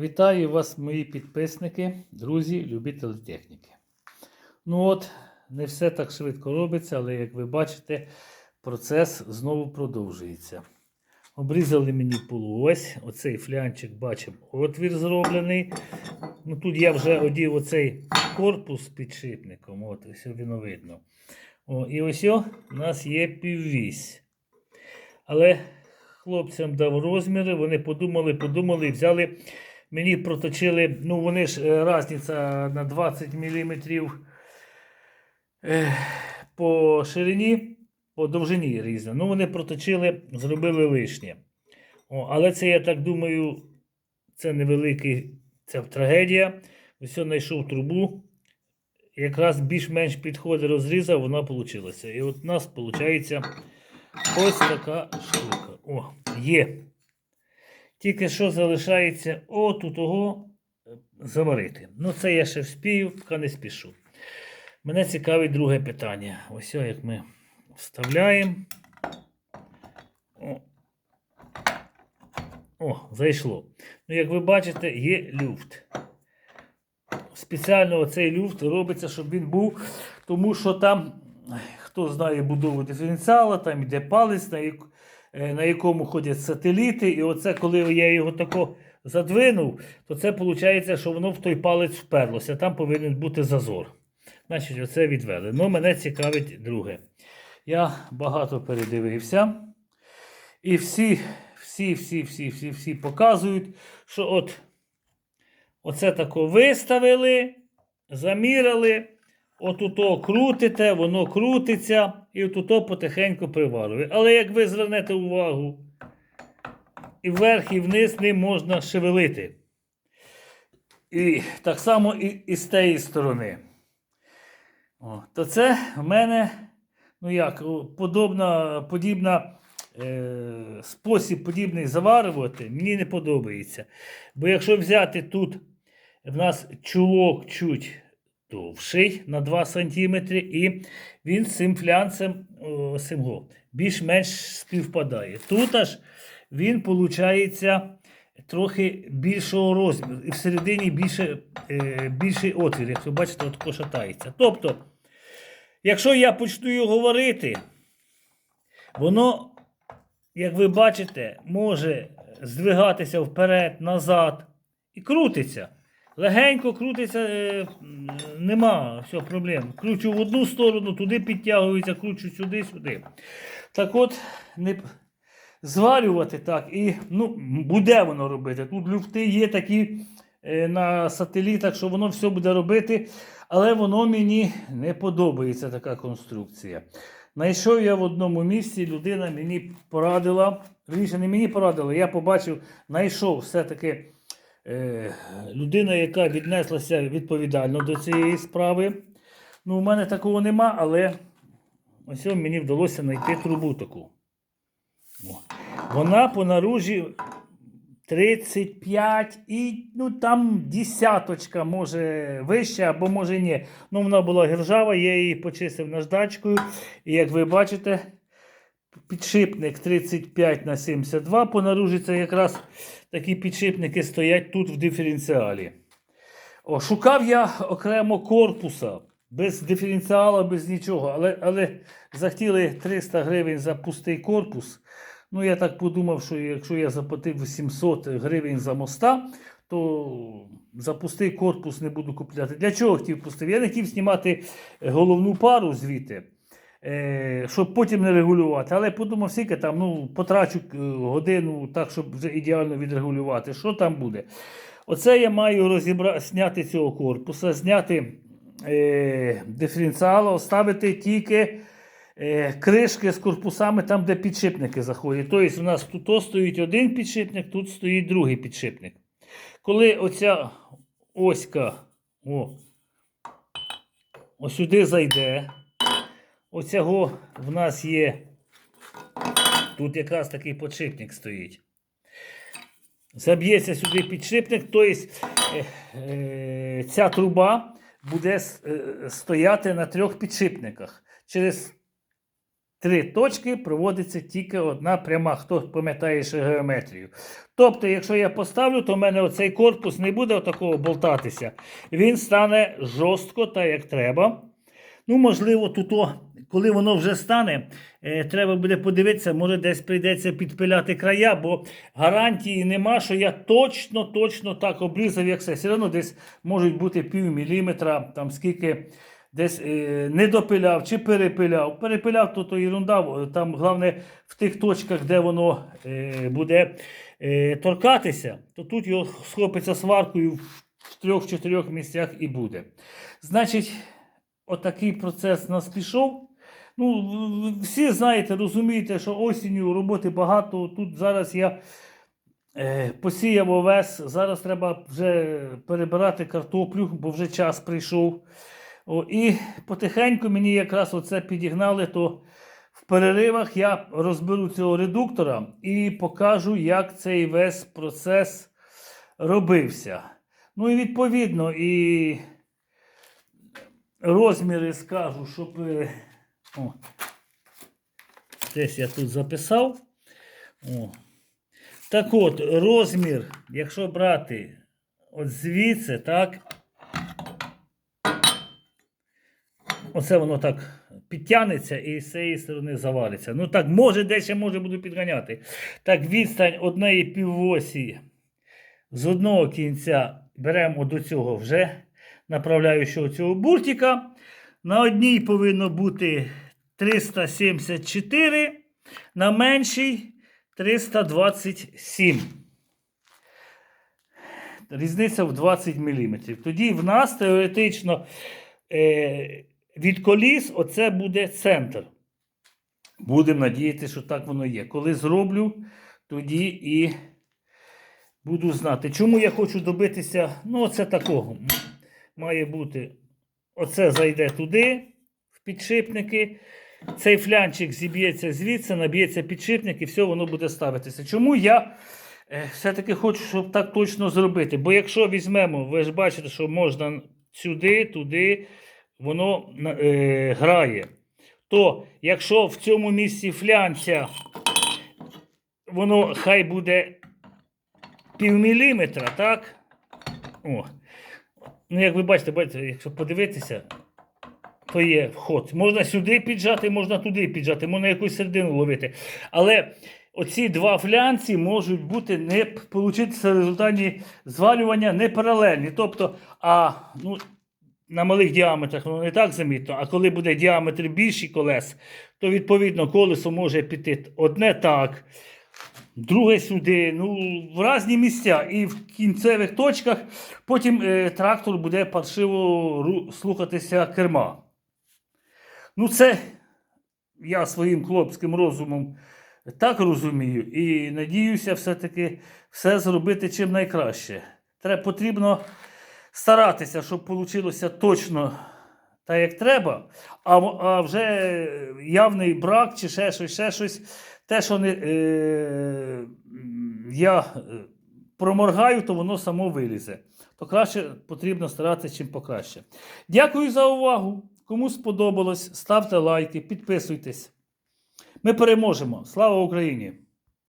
Вітаю вас, мої підписники, друзі, любителі техніки. Ну от, не все так швидко робиться, але як ви бачите, процес знову продовжується. Обрізали мені полуось, оцей флянчик бачимо, отвір зроблений. Ну, тут я вже одів оцей корпус з підшипником, от, ось він видно. О, і ось о, у нас є піввісь. Але хлопцям дав розміри, вони подумали, подумали і взяли. Мені проточили, ну вони ж е, різниця на 20 мм по ширині, по довжині різна. Ну, вони проточили, зробили лишнє. О, але це, я так думаю, це невеликий, це трагедія. Ось знайшов трубу. Якраз більш-менш підходить, розрізав, вона вийшла. І от у нас виходить ось така штука. О, є. Тільки що залишається от у того заварити. Ну, це я ще вспію, поки не спішу. Мене цікавить друге питання. Ось як ми вставляємо. О, зайшло. Ну, як ви бачите, є люфт. Спеціально оцей люфт робиться, щоб він був, тому що там, хто знає будову диференціала, там йде палець, на, як, е, на якому ходять сателіти. І оце, коли я його тако задвинув, то це виходить, що воно в той палець вперлося. Там повинен бути зазор. Значить, оце відвели. Ну, мене цікавить друге. Я багато передивився. І всі, всі, всі, всі, всі, всі показують, що от оце тако виставили, заміряли, отуто крутите, воно крутиться, і отуто потихеньку приварює. Але як ви звернете увагу, і вверх, і вниз ним можна шевелити. І так само і, і з тієї сторони. О, то це в мене, ну як, подобна, подібна е, спосіб подібний заварювати, мені не подобається. Бо якщо взяти тут, в нас чулок чуть довший на 2 см, і він з цим флянцем го, більш-менш співпадає. Тут аж він, виходить, трохи більшого розміру. І всередині більше, е, більший отвір, як ви бачите, от шатається. Тобто, якщо я почну його говорити, воно, як ви бачите, може здвигатися вперед, назад і крутиться. Легенько крутиться, е, нема все, проблем. Кручу в одну сторону, туди підтягується, кручу сюди, сюди. Так от, не, зварювати так, і ну, буде воно робити. Тут люфти є такі е, на сателітах, що воно все буде робити, але воно мені не подобається така конструкція. Знайшов я в одному місці, людина мені порадила, вірніше, не мені порадила, я побачив, знайшов все-таки людина, яка віднеслася відповідально до цієї справи. Ну, у мене такого нема, але ось мені вдалося знайти трубу таку. Вона по наружі 35 і ну, там десяточка, може вища або може ні. Ну, вона була гіржава, я її почистив наждачкою. І як ви бачите, підшипник 35 на 72. По наружі це якраз такі підшипники стоять тут в диференціалі. О, шукав я окремо корпуса. Без диференціала, без нічого. Але, але захотіли 300 гривень за пустий корпус. Ну, я так подумав, що якщо я заплатив 800 гривень за моста, то за пустий корпус не буду купляти. Для чого хотів пустив? Я не хотів знімати головну пару звідти, щоб потім не регулювати. Але подумав, скільки там, ну, потрачу е, годину так, щоб вже ідеально відрегулювати. Що там буде? Оце я маю розібра... зняти цього корпуса, зняти е, диференціал, оставити тільки е, кришки з корпусами там, де підшипники заходять. Тобто, у нас тут стоїть один підшипник, тут стоїть другий підшипник. Коли оця оська о, ось сюди зайде, оцього в нас є. Тут якраз такий підшипник стоїть. Заб'ється сюди підшипник, тобто е, е, ця труба буде е, стояти на трьох підшипниках. Через три точки проводиться тільки одна пряма, хто пам'ятає ще геометрію. Тобто, якщо я поставлю, то в мене оцей корпус не буде отакого болтатися. Він стане жорстко, так як треба. Ну, можливо, тут, о, коли воно вже стане, е, треба буде подивитися, може десь прийдеться підпиляти края, бо гарантії нема, що я точно, точно так обрізав, як все. Все одно десь можуть бути пів міліметра, там скільки десь е, не допиляв чи перепиляв. Перепиляв, то то ерунда. Там головне в тих точках, де воно е, буде е, торкатися, то тут його схопиться сваркою в трьох-чотирьох місцях і буде. Значить, отакий процес у нас пішов. Ну, всі знаєте, розумієте, що осінню роботи багато. Тут зараз я е, посіяв овес, зараз треба вже перебирати картоплю, бо вже час прийшов. О, і потихеньку мені якраз оце підігнали, то в переривах я розберу цього редуктора і покажу, як цей весь процес робився. Ну і відповідно, і розміри скажу, щоб. О, десь я тут записав. О. Так от, розмір, якщо брати от звідси, так. Оце воно так підтягнеться і з цієї сторони завалиться. Ну так, може, десь ще може буду підганяти. Так, відстань однієї півосі з одного кінця беремо до цього вже направляючого цього буртика. На одній повинно бути 374, на меншій 327. Різниця в 20 мм. Тоді в нас теоретично е, від коліс оце буде центр. Будемо надіятися, що так воно є. Коли зроблю, тоді і буду знати. Чому я хочу добитися? Ну, оце такого. Має бути. Оце зайде туди, в підшипники. Цей флянчик зіб'ється звідси, наб'ється підшипник і все воно буде ставитися. Чому я е, все-таки хочу, щоб так точно зробити? Бо якщо візьмемо, ви ж бачите, що можна сюди, туди, воно е, грає. То якщо в цьому місці флянця воно хай буде півміліметра, так? О. Ну, як ви бачите, бачите, якщо подивитися, то є вход. Можна сюди піджати, можна туди піджати, можна якусь середину ловити. Але оці два флянці можуть бути не получитися в результаті звалювання не паралельні. Тобто, а ну, на малих діаметрах воно не так замітно, а коли буде діаметр більший колес, то відповідно колесо може піти одне так. Друге сюди, ну, в різні місця. І в кінцевих точках потім е, трактор буде паршиво слухатися керма. Ну, це я своїм хлопським розумом так розумію. І надіюся, все-таки все зробити чим найкраще. Треба потрібно старатися, щоб вийшло точно так, як треба. А, а вже явний брак чи ще щось, ще щось, те, що не, е, я е, проморгаю, то воно само вилізе. То краще потрібно старатися чим покраще. Дякую за увагу. Кому сподобалось, ставте лайки, підписуйтесь. Ми переможемо. Слава Україні!